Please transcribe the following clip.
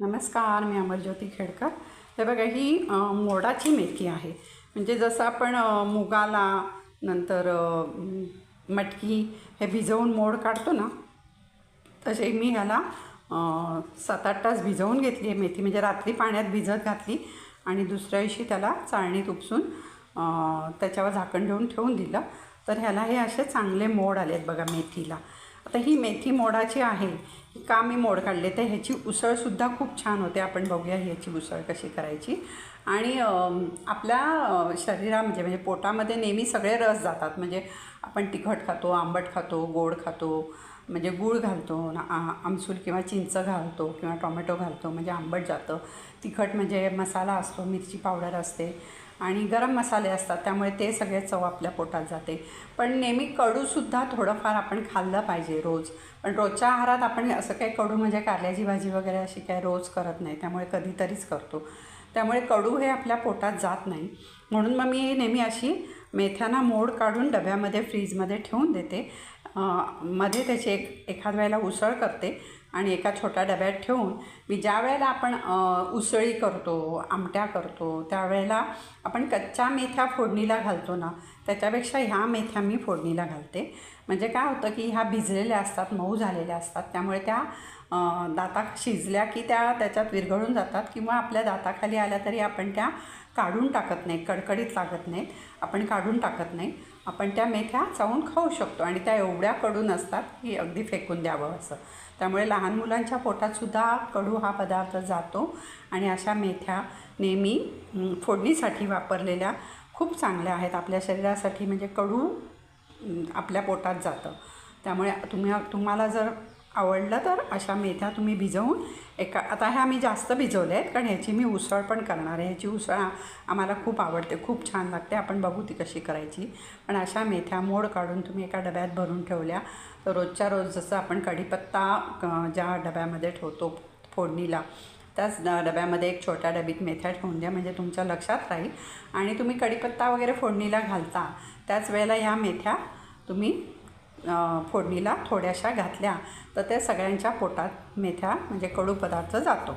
नमस्कार मी अमरज्योती खेडकर. हे बघा ही मोडाची मेथी आहे. म्हणजे जसं आपण मुगाला नंतर मटकी हे भिजवून मोड काढतो ना तसे मी ह्याला सात आठ तास भिजवून घेतली आहे मेथी. म्हणजे रात्री पाण्यात भिजत घातली आणि दुसऱ्या दिवशी त्याला चाळणीत उपसून त्याच्यावर झाकण ठेवून ठेवून दिलं. तर ह्याला हे असे चांगले मोड आले आहेत बघा मेथीला. आता ही मेथी मोडाची आहे. का मी मोड काढले तर ह्याची उसळसुद्धा खूप छान होते. आपण बघूया ह्याची उसळ कशी करायची. आणि आपल्या शरीरामध्ये शरीरा म्हणजे म्हणजे पोटामध्ये नेहमी सगळे रस जातात. म्हणजे आपण तिखट खातो आंबट खातो गोड खातो म्हणजे गूळ घालतो आमसूल किंवा चिंच घालतो किंवा टोमॅटो घालतो म्हणजे आंबट जातं. तिखट म्हणजे मसाला असतो मिरची पावडर असते. आणि गरम मसाले असतात त्यामुळे ते सगळे चव आपल्या पोटात जाते. पण नेहमी कडूसुद्धा थोडंफार आपण खाल्लं पाहिजे रोज. पण रोजच्या आहारात आपण असं काही कडू म्हणजे कारल्याची भाजी वगैरे अशी काही रोज करत नाही त्यामुळे कधीतरीच करतो. त्यामुळे कडू हे आपल्या पोटात जात नाही. म्हणून मग मी नेहमी अशी मेथ्यांना मोड काढून डब्यामध्ये फ्रीजमध्ये ठेवून देते. मध्ये त्याची एक एखाद वेळेला उसळ करते. आणि एका छोट्या डब्यात ठेवून मी ज्या वेळेला आपण उसळी करतो आमट्या करतो त्यावेळेला आपण कच्च्या मेथ्या फोडणीला घालतो ना त्याच्यापेक्षा ह्या मेथ्या मी फोडणीला घालते. म्हणजे काय होतं की ह्या भिजलेल्या असतात मऊ झालेल्या असतात. त्यामुळे त्या दाता शिजल्या की त्या त्याच्यात विरघळून जातात किंवा आपल्या दाताखाली आल्या तरी आपण त्या काढून टाकत नाही कडकडीत लागत नाहीत. आपण काढून टाकत नाही आपण त्या मेथ्या चावून खाऊ शकतो आणि त्या एवढ्या कडू नसतात की अगदी फेकून द्यावं असं. त्यामुळे लहान मुलांच्या पोटातसुद्धा कडू हा पदार्थ जातो आणि अशा मेथ्या नेहमी फोडणीसाठी वापरलेल्या खूप चांगल्या आहेत. आपल्या शरीरासाठी म्हणजे कडू आपल्या पोटात जातं. त्यामुळे तुम्ही तुम्हाला जर आवडलं तर अशा मेथ्या तुम्ही भिजवून एका आता ह्या मी जास्त भिजवल्या आहेत कारण ह्याची मी उसळ पण करणार आहे. ह्याची उसळ आम्हाला खूप आवडते खूप छान लागते. आपण बघू ती कशी करायची. पण अशा मेथ्या मोड काढून तुम्ही एका डब्यात भरून ठेवल्या तर रोजच्या रोज जसं आपण कढीपत्ता ज्या डब्यामध्ये ठेवतो फोडणीला त्याच डब्यामध्ये एक छोट्या डबीत मेथ्या ठेवून द्या म्हणजे तुमच्या लक्षात राहील. आणि तुम्ही कढीपत्ता वगैरे फोडणीला घालता त्याच वेळेला ह्या मेथ्या तुम्ही फोडणीला थोड्याशा घातल्या तर त्या सगळ्यांच्या पोटात मेथ्या म्हणजे कडू पदार्थ जातो.